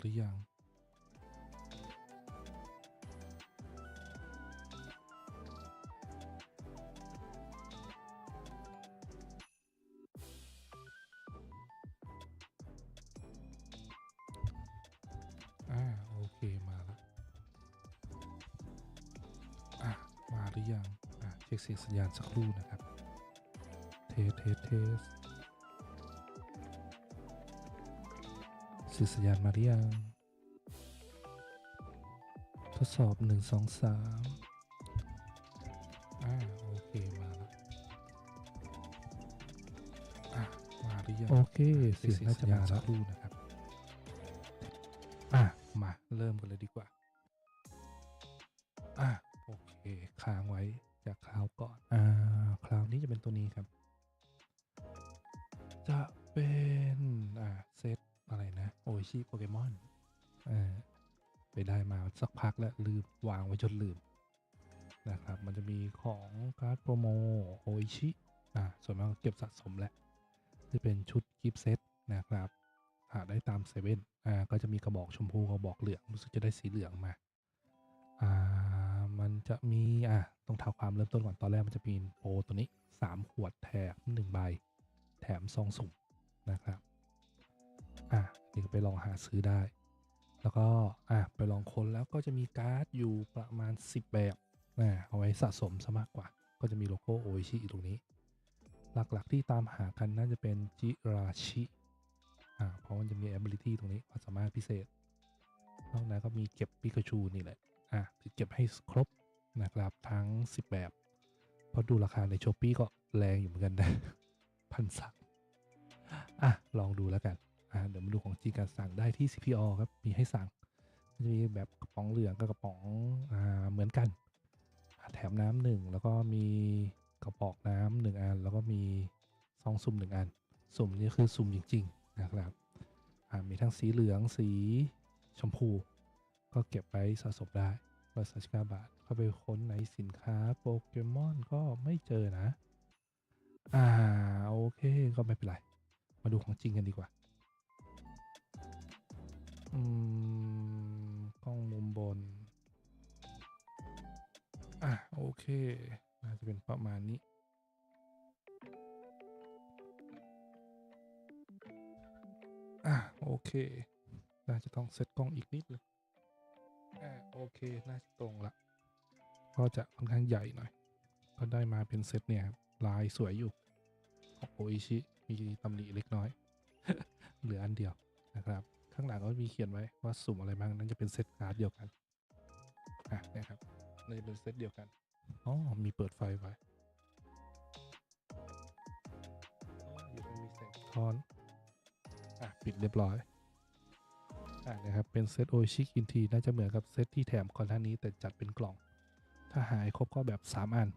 หรือยังอ่าโอเคมาล้วอะมาหรือยังอะเช็คเสียงสัญญาณสักครู่นะครับ เทสเทสเทส สียงสัญญาณมาหรือยังทดสอบหนึ่งสองสามอ่าโอเค มาแล้วอะมาหรือยังโอเคเสียงน่าจะมาสักครู่นะครับอะมาเริ่มกันเลยดีกว่าอะโอเคค้างไว้จากคราวก่อนอ่าคราวนี้จะเป็นตัวนี้ครับ ชิโปเกมอนเออไปได้มาสักพักแล้วลืมวางไว้จนลืมนะครับ มันจะมีของการ์ดโปรโมโอชิอ่าส่วนมากเก็บสะสมแหละที่เป็นชุดกิฟต์เซตนะครับ หาได้ตามเซเว่นอ่าก็จะมีกระบอกชมพูกระบอกเหลืองรู้สึกจะได้สีเหลืองมาอ่ามันจะมีอ่าต้องเท้าความเริ่มต้นก่อนตอนแรกมันจะมีโปตัวนี้ 3 ขวดแถม1ใบแถมซองสุ่มนะครับ อะนี่ไปลองหาซื้อได้ แล้วก็อะไปลองค้นแล้วก็จะมีการ์ดอยู่ประมาณ 10 แบบอ่าเอาไว้สะสมซะมากกว่า ก็จะมีโลโก้โอชิอยู่ตรงนี้ หลักๆที่ตามหากันน่าจะเป็นจิราชิอ่าเพราะมันจะมี ability ตรงนี้ความสามารถพิเศษ นอกนั้นก็มีเก็บปิกาชูนี่แหละอะเก็บให้ครบนะครับทั้ง 10 แบบเพราะดูราคาในช้อปปีก็แรงอยู่เหมือนกันนะพันสักอะ ลองดูแล้วกัน เดี๋ยวมาดูของจริงการสั่งได้ที่ CPO ครับมีให้สั่งจะมีแบบกระป๋องเหลืองกับกระป๋องอ่าเหมือนกัน แถมน้ำหนึ่งแล้วก็มีกระบอกน้ำหนึ่งอัน แล้วก็มีซองสุ่มหนึ่งอัน สุ่มนี่คือสุ่มจริง ๆ นะครับอ่ามีทั้งสีเหลืองสีชมพู ก็เก็บไว้สะสมได้ร้อยสามสิบเก้าบาทเข้าไปค้นในสินค้าโปเกมอนก็ไม่เจอนะ อ่า โอเค ก็ไม่เป็นไร มาดูของจริงกันดีกว่า อืมกล้องมุมบน อะ โอเค น่าจะเป็นประมาณนี้ อะ โอเค น่าจะต้องเซตกล้องอีกนิดนึงอ่าโอเค น่าจะตรงละก็จะค่อนข้างใหญ่หน่อย ก็ได้มาเป็นเซตเนี่ยลายสวยอยู่ของโออิชิ มีตำหนิเล็กน้อย เหลืออันเดียวนะครับ ข้างหลังก็มีเขียนไว้ว่าสุ่มอะไรบ้างนั่นจะเป็นเซตการ์ดเดียวกันอะเนี่ยครับน่าจะเป็นเซตเดียวกันอ๋อมีเปิดไฟไว้อยู่ตรงมีแสงทอนอะปิดเรียบร้อยอ่านะครับเป็นเซตโอชิกินทีน่าจะเหมือนกับเซตที่แถมก่อนหน้านี้แต่จัดเป็นกล่อง ถ้าหายครบก็แบบ 3 อัน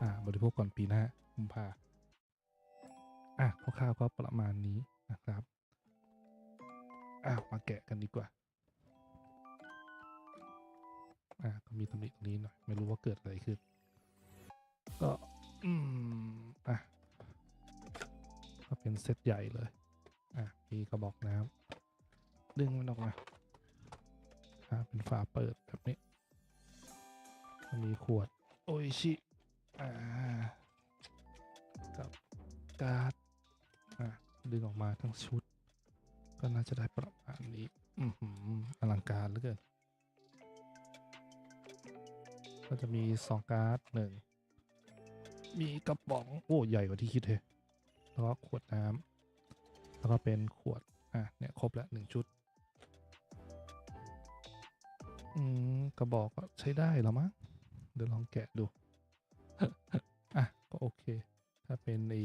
อ่าบริโภคก่อนปีหน้ากุมภาอะคร่าวๆก็ประมาณนี้นะครับ อะมาแกะกันดีกว่า อะก็มีตำหนิตรงนี้หน่อย ไม่รู้ว่าเกิดอะไรขึ้น ก็ อืม อะ ก็เป็นเซตใหญ่เลย อะมีกระบอกน้ำดึงมันออกมาอะเป็นฝาเปิดแบบนี้ มีขวด โออิชิ อ่า กับการ์ด อะ ดึงออกมาทั้งชุด ก็น่าจะได้ประมาณนี้อือหืออลังการเหลือเกินก็จะมีสองการ์ดหนึ่งมีกระป๋อง โอ้ ใหญ่กว่าที่คิดเลยแล้วก็ขวดน้ำแล้วก็เป็นขวด อะ เนี่ยครบแล้วหนึ่งชุด อืม กระบอกก็ใช้ได้แล้วมั้ง เดี๋ยวลองแกะดู อะ ก็โอเค ถ้าเป็นไอ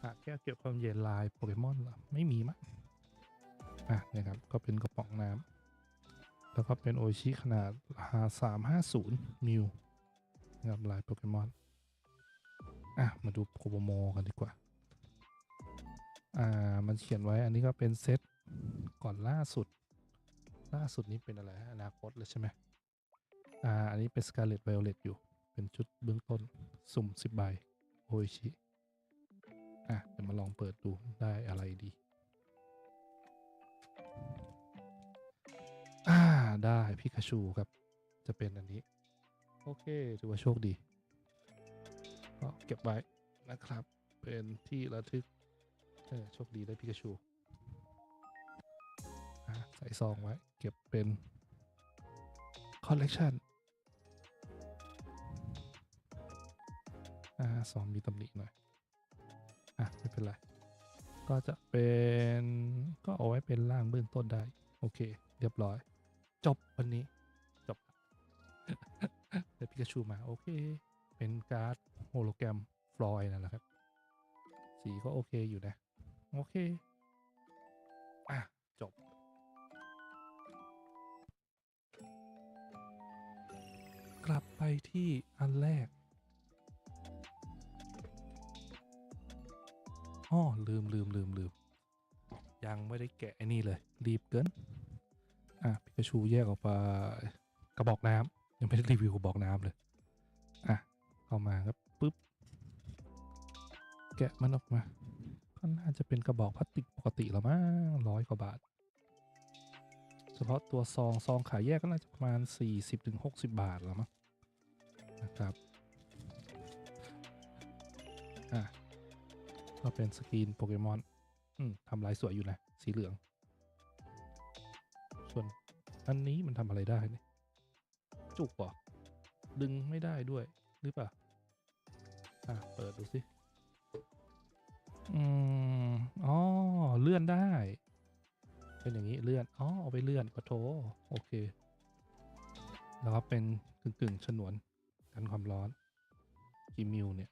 หาแก้วเกี่ยวกับความเย็นลายโปเกมอนเหรอไม่มีมั้ง อะเนี่ยครับก็เป็นกระป๋องน้ำแล้วก็เป็นโอชิขนาดสามห้าศูนย์มิลนะครับลายโปเกมอนอะมาดูโปรโมกันดีกว่า อ่า มันเขียนไว้อันนี้ก็เป็นเซตก่อนล่าสุด ล่าสุดนี้เป็นอะไรอนาคตเลยใช่ไหมอ่า อันนี้เป็น Scarlet Violet อยู่ เป็นชุดเบื้องต้น สุ่ม10ใบโอชิอะเดี๋ยวมาลองเปิดดูได้อะไรดี อ่าได้พิกาชูครับ จะเป็นอันนี้ โอเค ถือว่าโชคดีก็เก็บไว้นะครับ เป็นที่ระทึกเออโชคดีได้พิกาชูอะใส่ซองไว้ เก็บเป็นคอลเลกชันอ่าซองมีตำหนิหน่อย อะ ไม่เป็นไร ก็จะเป็นก็เอาไว้เป็นร่างเบื้องต้นได้ โอเค เรียบร้อย จบวันนี้ จบได้พิกาชูมา โอเค เป็นการ์ดโฮโลแกรมฟลอยด์นั่นแหละครับ สีก็โอเคอยู่นะ โอเค อะ จบ กลับไปที่อันแรกอ้อลืมลืมลืมลืมยังไม่ได้แกะไอ้นี่เลย รีบเกิน อะพิกาชูแยกออกไปกระบอกน้ำยังไม่ได้รีวิวกระบอกน้ำเลยอะเข้ามาครับปุ๊บแกะมันออกมาก็น่าจะเป็นกระบอกพลาสติกปกติแล้วมั้งร้อยกว่าบาท เฉพาะตัวซองซองขายแยกก็น่าจะประมาณ 40-60 บาทแล้วมั้งนะครับอะก็เป็นสกรีนโปเกมอน อืมทำลายสวยอยู่นะ สีเหลือง อันนี้มันทำอะไรได้เนี่ยจุกเหรอดึงไม่ได้ด้วยหรือเปล่าอะเปิดดูสิอืมอ๋อเลื่อนได้ เป็นอย่างนี้เลื่อนอ๋อเอาไปเลื่อนปะโถโอเคแล้วก็เป็นกึ่งกึ่งๆฉนวนกันความร้อนกี่มิลเนี่ย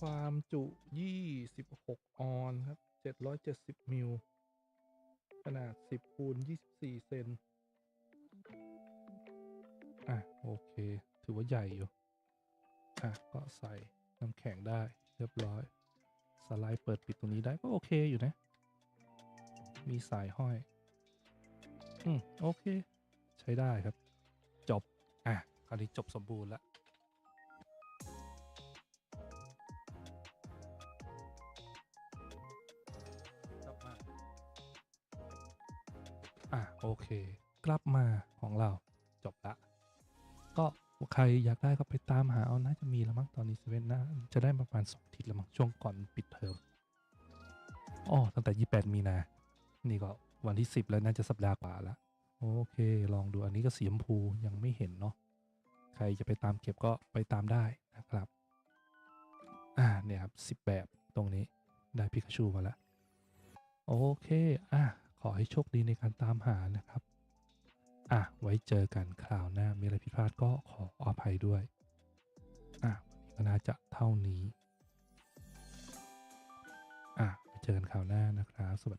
ความจุ26ออนครับ770มิล ขนาด10คูณ24เซน อะ โอเค ถือว่าใหญ่อยู่ อะ ก็ใส่น้ำแข็งได้เรียบร้อย สไลด์เปิดปิดตรงนี้ได้ก็โอเคอยู่นะ มีสายห้อย อืม โอเค ใช้ได้ครับ จบ อะคราวนี้จบสมบูรณ์แล้ว อะโอเค กลับมาของเราจบละ ก็ใครอยากได้ก็ไปตามหาเอาน่าจะมีแล้วมั้งตอนนี้เซเว่นน่าจะได้ประมาณสองทิตย์แล้วมั้งช่วงก่อนปิดเทอมอ๋อตั้งแต่28มีนา นี่ก็วันที่10แล้วน่าจะสัปดาห์กว่าละโอเค ลองดูอันนี้ก็สีชมพูยังไม่เห็นเนาะใครจะไปตามเก็บก็ไปตามได้นะครับ อ่าเนี่ยครับ10แบบตรงนี้ได้พิกาชูมาแล้วโอเค อะ ขอให้โชคดีในการตามหานะครับ อะ ไว้เจอกันคราวหน้า มีอะไรผิดพลาดก็ขออภัยด้วย อะวันนี้ก็น่าจะเท่านี้ อะ ไปเจอกันคราวหน้านะครับ สวัสดี